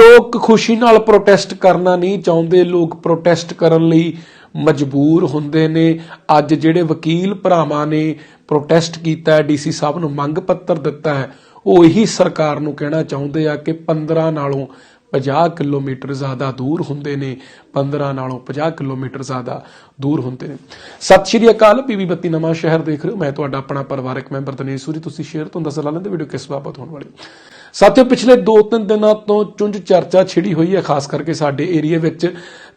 ਲੋਕ ਖੁਸ਼ੀ ਨਾਲ ਪ੍ਰੋਟੈਸਟ ਕਰਨਾ ਨਹੀਂ ਚਾਹੁੰਦੇ, ਲੋਕ ਪ੍ਰੋਟੈਸਟ ਕਰਨ ਲਈ ਮਜਬੂਰ ਹੁੰਦੇ ਨੇ। ਅੱਜ ਜਿਹੜੇ ਵਕੀਲ ਭਰਾਵਾਂ ਨੇ ਪ੍ਰੋਟੈਸਟ ਕੀਤਾ ਹੈ ਡੀਸੀ ਸਾਹਿਬ ਨੂੰ ਮੰਗ ਪੱਤਰ ਦਿੱਤਾ ਹੈ, ਉਹ ਇਹੀ ਸਰਕਾਰ ਨੂੰ ਕਹਿਣਾ ਚਾਹੁੰਦੇ ਆ ਕਿ 15 ਨਾਲੋਂ 50 ਕਿਲੋਮੀਟਰ ਜ਼ਿਆਦਾ ਦੂਰ ਹੁੰਦੇ ਨੇ। 15 ਨਾਲੋਂ 50 ਕਿਲੋਮੀਟਰ ਜ਼ਿਆਦਾ ਦੂਰ ਹੁੰਦੇ ਨੇ। ਸਤਿ ਸ਼੍ਰੀ ਅਕਾਲ, ਪੀਵੀ ਬੱਤੀ ਨਵਾਂ ਸ਼ਹਿਰ ਦੇਖ ਰਹੇ ਹੋ। ਮੈਂ ਤੁਹਾਡਾ ਆਪਣਾ ਪਰਿਵਾਰਕ ਮੈਂਬਰ ਦਨੇਸ਼ ਸੂਰੀ। ਤੁਸੀਂ ਸ਼ੇਅਰ ਤੋਂ ਦੱਸ ਲਾ ਲੈਂਦੇ ਵੀਡੀਓ ਕਿਸ ਬਾਬਤ ਹੋਣ ਵਾਲੀ। ਸਾਥੀਓ, ਪਿਛਲੇ 2-3 ਦਿਨਾਂ ਤੋਂ ਚੁੰਝ ਚਰਚਾ ਛਿੜੀ ਹੋਈ ਹੈ, ਖਾਸ ਕਰਕੇ ਸਾਡੇ ਏਰੀਆ ਵਿੱਚ।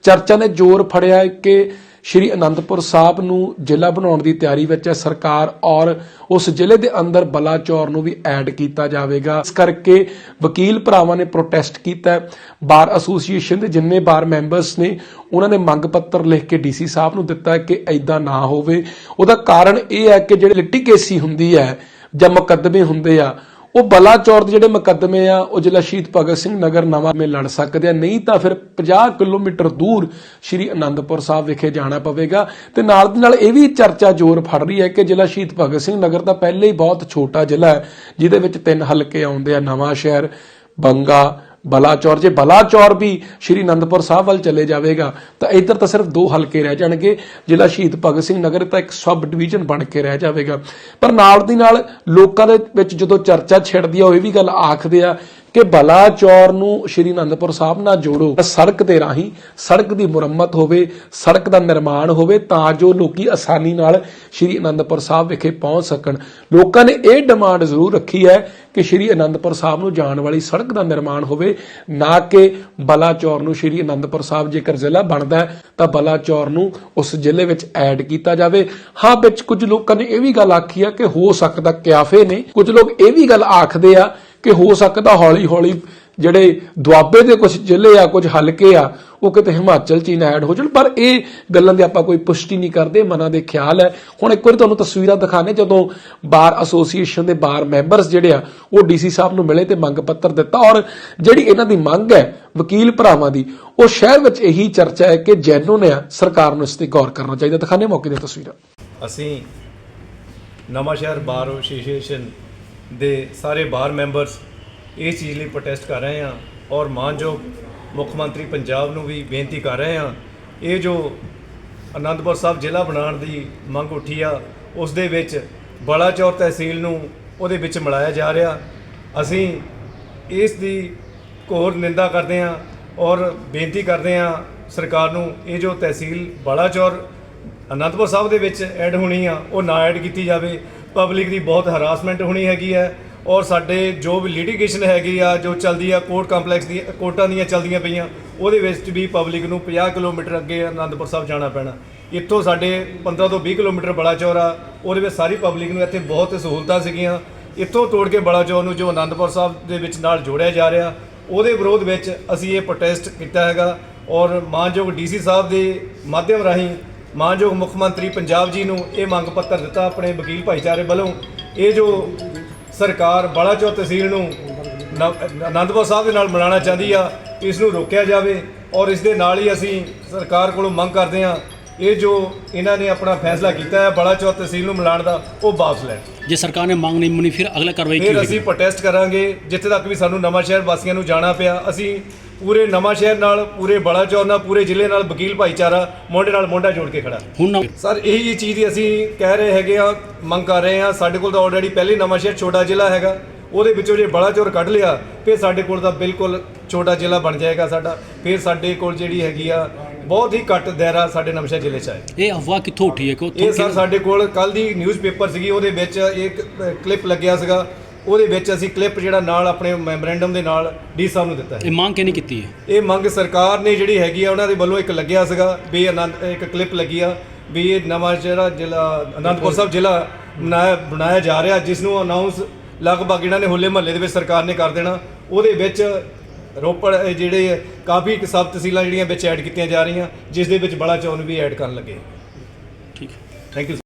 ਚਰਚਾ ਨੇ ਜ਼ੋਰ ਫੜਿਆ ਹੈ ਕਿ ਸ਼੍ਰੀ ਅਨੰਦਪੁਰ ਸਾਹਿਬ ਨੂੰ ਜ਼ਿਲ੍ਹਾ ਬਣਾਉਣ ਦੀ ਤਿਆਰੀ ਵਿੱਚ ਹੈ ਸਰਕਾਰ ਔਰ ਉਸ ਜ਼ਿਲ੍ਹੇ ਦੇ ਅੰਦਰ ਬਲਾਚੌਰ ਨੂੰ ਵੀ ਐਡ ਕੀਤਾ ਜਾਵੇਗਾ। ਇਸ ਕਰਕੇ ਵਕੀਲ ਭਰਾਵਾਂ ਨੇ ਪ੍ਰੋਟੈਸਟ ਕੀਤਾ ਬਾਰ ਐਸੋਸੀਏਸ਼ਨ ਦੇ ਜਿੰਨੇ ਬਾਰ ਮੈਂਬਰਸ ਨੇ, ਉਹਨਾਂ ਨੇ ਮੰਗ ਪੱਤਰ ਲਿਖ ਕੇ ਡੀਸੀ ਸਾਹਿਬ ਨੂੰ ਦਿੱਤਾ ਕਿ ਐਦਾਂ ਨਾ ਹੋਵੇ। ਉਹਦਾ ਕਾਰਨ ਇਹ ਹੈ ਕਿ ਜਿਹੜੇ ਲਿਟੀਕੇਸੀ ਹੁੰਦੀ ਹੈ ਜਾਂ ਮੁਕੱਦਮੇ ਹੁੰਦੇ ਆ ਉਹ ਬਲਾਚੌਰ ਦੇ ਜਿਹੜੇ ਮੁਕੱਦਮੇ ਆ, ਉਹ ਜ਼ਿਲ੍ਹਾ ਸ਼ਹੀਦ ਭਗਤ ਸਿੰਘ ਨਗਰ ਨਵਾਂ ਮੇ ਲੜ ਸਕਦੇ ਆ। ਨਹੀਂ ਤਾਂ ਫਿਰ 50 ਕਿਲੋਮੀਟਰ ਦੂਰ ਸ਼੍ਰੀ ਅਨੰਦਪੁਰ ਸਾਹਿਬ ਵਿਖੇ ਜਾਣਾ ਪਵੇਗਾ। ਤੇ ਨਾਲ ਦੀ ਨਾਲ ਇਹ ਵੀ ਚਰਚਾ ਜ਼ੋਰ ਫੜ ਰਹੀ ਹੈ ਕਿ ਜ਼ਿਲ੍ਹਾ ਸ਼ਹੀਦ ਭਗਤ ਸਿੰਘ ਨਗਰ ਤਾਂ ਪਹਿਲੇ ਹੀ ਬਹੁਤ ਛੋਟਾ ਜ਼ਿਲ੍ਹਾ ਹੈ, ਜਿਹਦੇ ਵਿੱਚ ਤਿੰਨ ਹਲਕੇ ਆਉਂਦੇ ਆ। ਨਵਾਂ ਸ਼ਹਿਰ ਬੰਗਾ ਬਲਾਚੌਰ, ਜੇ ਬਲਾਚੌਰ ਵੀ ਸ਼੍ਰੀ ਅਨੰਦਪੁਰ ਸਾਹਿਬ ਵੱਲ ਚਲੇ ਜਾਵੇਗਾ, ਤਾਂ ਇੱਧਰ ਤਾਂ ਸਿਰਫ ਦੋ ਹਲਕੇ ਰਹਿ ਜਾਣਗੇ। ਜ਼ਿਲ੍ਹਾ ਸ਼ਹੀਦ ਭਗਤ ਸਿੰਘ ਨਗਰ ਤਾਂ ਇੱਕ ਸਬ ਡਿਵੀਜ਼ਨ ਬਣ ਕੇ ਰਹਿ ਜਾਵੇਗਾ। ਪਰ ਨਾਲ ਦੀ ਨਾਲ ਲੋਕਾਂ ਦੇ ਵਿੱਚ ਜਦੋਂ ਚਰਚਾ ਛਿੜਦੀ ਆ, ਉਹ ਇਹ ਵੀ ਗੱਲ ਆਖਦੇ ਆ ਕਿ ਬਲਾਚੌਰ ਨੂੰ ਸ਼੍ਰੀ ਅਨੰਦਪੁਰ ਸਾਹਿਬ ਨਾਲ ਜੋੜੋ। ਸੜਕ ਦੇ ਰਾਹੀਂ ਸੜਕ ਦੀ ਮੁਰੰਮਤ ਹੋਵੇ, ਸੜਕ ਦਾ ਨਿਰਮਾਣ ਹੋਵੇ, ਤਾਂ ਜੋ ਲੋਕੀ ਆਸਾਨੀ ਨਾਲ ਸ਼੍ਰੀ ਅਨੰਦਪੁਰ ਸਾਹਿਬ ਵਿਖੇ ਪਹੁੰਚ ਸਕਣ। ਲੋਕਾਂ ਨੇ ਇਹ ਡਿਮਾਂਡ ਜ਼ਰੂਰ ਰੱਖੀ ਹੈ ਕਿ ਸ਼੍ਰੀ ਅਨੰਦਪੁਰ ਸਾਹਿਬ ਨੂੰ ਜਾਣ ਵਾਲੀ ਸੜਕ ਦਾ ਨਿਰਮਾਣ ਹੋਵੇ, ਨਾ ਕਿ ਬਲਾਚੌਰ ਨੂੰ ਸ਼੍ਰੀ ਅਨੰਦਪੁਰ ਸਾਹਿਬ ਜੇਕਰ ਜ਼ਿਲ੍ਹਾ ਬਣਦਾ ਹੈ, ਤਾਂ ਬਲਾਚੌਰ ਨੂੰ ਉਸ ਜ਼ਿਲ੍ਹੇ ਵਿੱਚ ਐਡ ਕੀਤਾ ਜਾਵੇ। ਹਾਂ, ਵਿੱਚ ਕੁਝ ਲੋਕਾਂ ਨੇ ਇਹ ਵੀ ਗੱਲ ਆਖੀ ਆ ਕਿ ਹੋ ਸਕਦਾ ਕਿਆਫੇ ਨੇ। ਕੁਝ ਲੋਕ ਇਹ ਵੀ ਗੱਲ ਆਖਦੇ ਆ ਕਿ ਹੋ ਸਕਦਾ ਹੌਲੀ ਹੌਲੀ ਜਿਹੜੇ ਦੁਆਬੇ ਦੇ ਕੁਝ ਜ਼ਿਲ੍ਹੇ ਆ ਕੁਝ ਹਲਕੇ ਆ, ਉਹ ਕਿਤੇ ਹਿਮਾਚਲ ਚ ਹੀ ਨਾ ਐਡ ਹੋ ਜਾਣ। ਪਰ ਇਹ ਗੱਲਾਂ ਦੀ ਆਪਾਂ ਕੋਈ ਪੁਸ਼ਟੀ ਨਹੀਂ ਕਰਦੇ, ਮਨਾਂ ਦੇ ਖਿਆਲ ਹੈ। ਹੁਣ ਇੱਕ ਵਾਰੀ ਤੁਹਾਨੂੰ ਤਸਵੀਰਾਂ ਦਿਖਾਣੇ ਜਦੋਂ ਬਾਰ ਐਸੋਸੀਏਸ਼ਨ ਦੇ ਬਾਰ ਮੈਂਬਰਸ ਜਿਹੜੇ ਆ, ਉਹ ਡੀਸੀ ਸਾਹਿਬ ਨੂੰ ਮਿਲੇ ਤੇ ਮੰਗ ਪੱਤਰ ਦਿੱਤਾ। ਔਰ ਜਿਹੜੀ ਇਹਨਾਂ ਦੀ ਮੰਗ ਹੈ ਵਕੀਲ ਭਰਾਵਾਂ ਦੀ, ਉਹ ਸ਼ਹਿਰ ਵਿੱਚ ਇਹੀ ਚਰਚਾ ਹੈ ਕਿ ਜੈਨੂਨ ਆ ਸਰਕਾਰ ਨੂੰ ਇਸ ਤੇ ਗੌਰ ਕਰਨਾ ਚਾਹੀਦਾ। ਦਿਖਾਣੇ ਮੌਕੇ ਦੀਆਂ ਤਸਵੀਰਾਂ। ਅਸੀਂ ਨਵਾਂ ਸ਼ਹਿਰ ਬਾਰ ਐਸੋਸੀਏਸ਼ਨ ਦੇ ਸਾਰੇ ਬਾਰ ਮੈਂਬਰਸ ਇਸ ਚੀਜ਼ ਲਈ ਪ੍ਰੋਟੈਸਟ ਕਰ ਰਹੇ ਹਾਂ ਔਰ ਮਾਨਯੋਗ ਮੁੱਖ ਮੰਤਰੀ ਪੰਜਾਬ ਨੂੰ ਵੀ ਬੇਨਤੀ ਕਰ ਰਹੇ ਹਾਂ, ਇਹ ਜੋ ਅਨੰਦਪੁਰ ਸਾਹਿਬ ਜ਼ਿਲ੍ਹਾ ਬਣਾਉਣ ਦੀ ਮੰਗ ਉੱਠੀ ਆ, ਉਸ ਦੇ ਵਿੱਚ ਬਲਾਚੌਰ ਤਹਿਸੀਲ ਨੂੰ ਉਹਦੇ ਵਿੱਚ ਮਿਲਾਇਆ ਜਾ ਰਿਹਾ। ਅਸੀਂ ਇਸ ਦੀ ਘੋਰ ਨਿੰਦਾ ਕਰਦੇ ਹਾਂ ਔਰ ਬੇਨਤੀ ਕਰਦੇ ਹਾਂ ਸਰਕਾਰ ਨੂੰ ਇਹ ਜੋ ਤਹਿਸੀਲ ਬਲਾਚੌਰ ਅਨੰਦਪੁਰ ਸਾਹਿਬ ਦੇ ਵਿੱਚ ਐਡ ਹੋਣੀ ਆ, ਉਹ ਨਾ ਐਡ ਕੀਤੀ ਜਾਵੇ। ਪਬਲਿਕ ਦੀ ਬਹੁਤ ਹਰਾਸਮੈਂਟ ਹੋਣੀ ਹੈਗੀ ਹੈ ਔਰ ਸਾਡੇ ਜੋ ਵੀ ਲਿਟੀਗੇਸ਼ਨ ਹੈਗੀ ਆ, ਜੋ ਚੱਲਦੀ ਆ ਕੋਰਟ ਕੰਪਲੈਕਸ ਦੀ, ਕੋਰਟਾਂ ਦੀਆਂ ਚੱਲਦੀਆਂ ਪਈਆਂ, ਉਹਦੇ ਵਿੱਚ ਵੀ ਪਬਲਿਕ ਨੂੰ 50 ਕਿਲੋਮੀਟਰ ਅੱਗੇ ਅਨੰਦਪੁਰ ਸਾਹਿਬ ਜਾਣਾ ਪੈਣਾ। ਇੱਥੋਂ ਸਾਡੇ 15 ਤੋਂ 20 ਕਿਲੋਮੀਟਰ ਬਲਾਚੌਰ ਆ, ਉਹਦੇ ਵਿੱਚ ਸਾਰੀ ਪਬਲਿਕ ਨੂੰ ਇੱਥੇ ਬਹੁਤ ਸਹੂਲਤਾਂ ਸੀਗੀਆਂ। ਇੱਥੋਂ ਤੋੜ ਕੇ ਬੜਾ ਬਲਾਚੌਰ ਨੂੰ ਜੋ ਅਨੰਦਪੁਰ ਸਾਹਿਬ ਦੇ ਵਿੱਚ ਨਾਲ ਜੋੜਿਆ ਜਾ ਰਿਹਾ, ਉਹਦੇ ਵਿਰੋਧ ਵਿੱਚ ਅਸੀਂ ਇਹ ਪ੍ਰੋਟੈਸਟ ਕੀਤਾ ਹੈਗਾ ਔਰ ਮਾਨਯੋਗ ਡੀਸੀ ਸਾਹਿਬ ਦੇ ਮਾਧਿਅਮ ਰਾਹੀਂ ਮਾਨਯੋਗ ਮੁੱਖ ਮੰਤਰੀ ਪੰਜਾਬ ਜੀ ਨੂੰ ਇਹ ਮੰਗ ਪੱਤਰ ਦਿੱਤਾ ਆਪਣੇ ਵਕੀਲ ਭਾਈਚਾਰੇ ਵੱਲੋਂ। ਇਹ ਜੋ ਸਰਕਾਰ ਬਲਾਚੌਰ ਤਹਿਸੀਲ ਨੂੰ ਅਨੰਦਪੁਰ ਸਾਹਿਬ ਦੇ ਨਾਲ ਮਿਲਾਉਣਾ ਚਾਹੁੰਦੀ ਆ ਇਸ ਨੂੰ ਰੋਕਿਆ ਜਾਵੇ ਔਰ ਇਸ ਦੇ ਨਾਲ ਹੀ ਅਸੀਂ ਸਰਕਾਰ ਕੋਲੋਂ ਮੰਗ ਕਰਦੇ ਹਾਂ ਇਹ ਜੋ ਇਹਨਾਂ ਨੇ ਆਪਣਾ ਫੈਸਲਾ ਕੀਤਾ ਹੈ ਬਲਾਚੌਰ ਤਹਿਸੀਲ ਨੂੰ ਮਿਲਾਉਣ ਦਾ ਉਹ ਵਾਪਸ ਲੈਣ। ਜੇ ਸਰਕਾਰ ਨੇ ਮੰਗ ਨਹੀਂ ਮੰਨੀ ਫਿਰ ਅਗਲਾ ਕਾਰਵਾਈ ਕੀ ਫਿਰ ਅਸੀਂ ਪ੍ਰੋਟੈਸਟ ਕਰਾਂਗੇ ਜਿੱਥੇ ਤੱਕ ਵੀ ਸਾਨੂੰ ਨਵਾਂ ਸ਼ਹਿਰ ਵਾਸੀਆਂ ਨੂੰ ਜਾਣਾ ਪਿਆ ਅਸੀਂ ਪੂਰੇ ਨਵਾਂ ਸ਼ਹਿਰ ਨਾਲ ਪੂਰੇ ਬਲਾਚੌਰ ਨਾਲ ਪੂਰੇ ਜ਼ਿਲ੍ਹੇ ਨਾਲ ਵਕੀਲ ਭਾਈਚਾਰਾ ਮੋਢੇ ਨਾਲ ਮੋਢਾ ਜੋੜ ਕੇ ਖੜਾ। ਹੁਣ ਸਰ ਇਹੀ ਚੀਜ਼ ਦੀ ਅਸੀਂ ਕਹਿ ਰਹੇ ਹੈਗੇ ਆ ਮੰਗ ਕਰ ਰਹੇ ਆ। ਸਾਡੇ ਕੋਲ ਤਾਂ ਆਲਰੇਡੀ ਪਹਿਲੇ ਨਵਾਂ ਸ਼ਹਿਰ ਛੋਟਾ ਜ਼ਿਲ੍ਹਾ ਹੈਗਾ। ਉਹਦੇ ਵਿੱਚੋਂ ਜੇ ਬਲਾਚੌਰ ਕੱਢ ਲਿਆ ਫਿਰ ਸਾਡੇ ਕੋਲ ਤਾਂ ਬਿਲਕੁਲ ਛੋਟਾ ਜ਼ਿਲ੍ਹਾ ਬਣ ਜਾਏਗਾ ਸਾਡਾ। ਫਿਰ ਸਾਡੇ ਕੋਲ ਜਿਹੜੀ ਹੈਗੀ ਆ ਬਹੁਤ ਹੀ ਘੱਟ ਦਾਇਰਾ ਸਾਡੇ ਨਵਾਂਸ਼ਹਿਰ ਜ਼ਿਲ੍ਹੇ 'ਚ ਹੈ ਇਹ ਅਫਵਾਹ ਕਿੱਥੋਂ ਉੱਠੀ ਹੈ? ਕਿ ਇਹ ਸਰ ਸਾਡੇ ਕੋਲ ਕੱਲ ਦੀ ਨਿਊਜ਼ਪੇਪਰ ਸੀਗੀ ਉਹਦੇ ਵਿੱਚ ਇੱਕ ਕਲਿੱਪ ਲੱਗਿਆ ਸੀਗਾ। ਉਹਦੇ ਵਿੱਚ ਅਸੀਂ ਕਲਿੱਪ ਜਿਹੜਾ ਨਾਲ ਆਪਣੇ ਮੈਮੋਰੈਂਡਮ ਦੇ ਨਾਲ ਡੀ ਸਾਹਿਬ ਨੂੰ ਦਿੱਤਾ ਹੈ। ਇਹ ਮੰਗ ਕਿਹਨੇ ਕੀਤੀ ਹੈ? ਇਹ ਮੰਗ ਸਰਕਾਰ ਨੇ ਜਿਹੜੀ ਹੈਗੀ ਆ ਉਹਨਾਂ ਦੇ ਵੱਲੋਂ ਇੱਕ ਲੱਗਿਆ ਸੀਗਾ ਵੀ ਆਨੰਦ ਇੱਕ ਕਲਿੱਪ ਲੱਗੀ ਆ ਵੀ ਇਹ ਨਵਾਂ ਜਿਹੜਾ ਜ਼ਿਲ੍ਹਾ ਅਨੰਦਪੁਰ ਸਾਹਿਬ ਜ਼ਿਲ੍ਹਾ ਬਣਾਇਆ ਬਣਾਇਆ ਜਾ ਰਿਹਾ ਜਿਸ ਨੂੰ ਅਨਾਉਂਸ ਲਗਭਗ ਇਹਨਾਂ ਨੇ ਹੋਲੇ ਮਹੱਲੇ ਦੇ ਵਿੱਚ ਸਰਕਾਰ ਨੇ ਕਰ ਦੇਣਾ। ਉਹਦੇ ਵਿੱਚ ਰੋਪੜ ਇਹ ਜਿਹੜੇ ਕਾਫੀ ਸਬ ਤਹਿਸੀਲਾਂ ਜਿਹੜੀਆਂ ਵਿੱਚ ਐਡ ਕੀਤੀਆਂ ਜਾ ਰਹੀਆਂ ਜਿਸ ਦੇ ਵਿੱਚ ਬੜਾ ਚੌਨ ਵੀ ਐਡ ਕਰਨ ਲੱਗੇ। ਠੀਕ ਹੈ। Thank you